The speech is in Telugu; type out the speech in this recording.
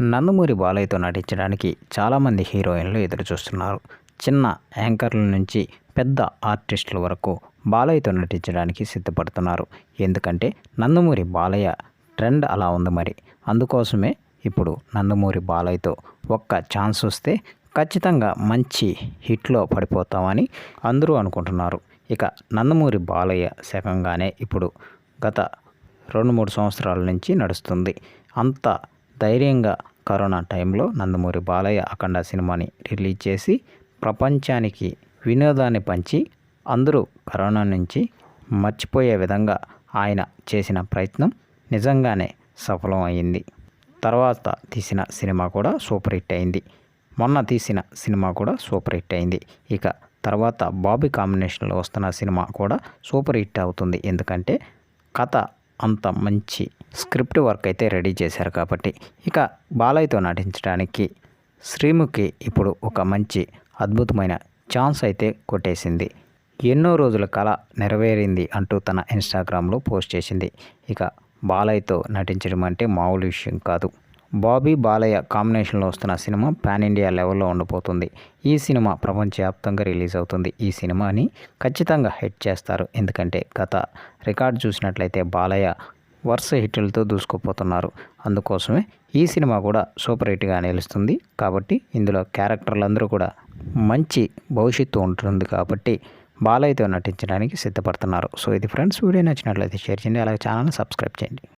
నందమూరి బాలయ్యతో నటించడానికి చాలామంది హీరోయిన్లు ఎదురుచూస్తున్నారు. చిన్న యాంకర్ల నుంచి పెద్ద ఆర్టిస్టుల వరకు బాలయ్యతో నటించడానికి సిద్ధపడుతున్నారు. ఎందుకంటే నందమూరి బాలయ్య ట్రెండ్ అలా ఉంది మరి. అందుకోసమే ఇప్పుడు నందమూరి బాలయ్యతో ఒక్క ఛాన్స్ వస్తే ఖచ్చితంగా మంచి హిట్లో పడిపోతామని అందరూ అనుకుంటున్నారు. ఇక నందమూరి బాలయ్య శకంగానే ఇప్పుడు గత రెండు మూడు సంవత్సరాల నుంచి నడుస్తుంది. అంత ధైర్యంగా కరోనా టైంలో నందమూరి బాలయ్య అఖండ సినిమాని రిలీజ్ చేసి ప్రపంచానికి వినోదాన్ని పంచి అందరూ కరోనా నుంచి మర్చిపోయే విధంగా ఆయన చేసిన ప్రయత్నం నిజంగానే సఫలం అయింది. తర్వాత తీసిన సినిమా కూడా సూపర్ హిట్ అయింది. మొన్న తీసిన సినిమా కూడా సూపర్ హిట్ అయింది. ఇక తర్వాత బాబీ కాంబినేషన్లో వస్తున్న సినిమా కూడా సూపర్ హిట్ అవుతుంది. ఎందుకంటే కథ అంత మంచి స్క్రిప్ట్ వర్క్ అయితే రెడీ చేశారు కాబట్టి ఇక బాలయ్యతో నటించడానికి శ్రీముఖి ఇప్పుడు ఒక మంచి అద్భుతమైన ఛాన్స్ అయితే కొట్టేసింది. ఎన్నో రోజుల కళ నెరవేరింది అంటూ తన ఇన్స్టాగ్రామ్లో పోస్ట్ చేసింది. ఇక బాలయ్యతో నటించడం అంటే మామూలు విషయం కాదు. బాబీ బాలయ్య కాంబినేషన్లో వస్తున్న సినిమా పాన్ ఇండియా లెవెల్లో ఉండబోతుంది ఈ సినిమా ప్రపంచవ్యాప్తంగా రిలీజ్ అవుతుంది. ఈ సినిమాని ఖచ్చితంగా హిట్ చేస్తారు. ఎందుకంటే గత రికార్డు చూసినట్లయితే బాలయ్య వరుస హిట్లతో దూసుకుపోతున్నారు. అందుకోసమే ఈ సినిమా కూడా సూపర్ హిట్గా నిలుస్తుంది. కాబట్టి ఇందులో క్యారెక్టర్లందరూ కూడా మంచి భవిష్యత్తు ఉంటుంది కాబట్టి బాలయ్యతో నటించడానికి సిద్ధపడుతున్నారు. సో ఇది ఫ్రెండ్స్ వీడియో నచ్చినట్లయితే షేర్ చేయండి. అలాగే ఛానల్ని సబ్స్క్రైబ్ చేయండి.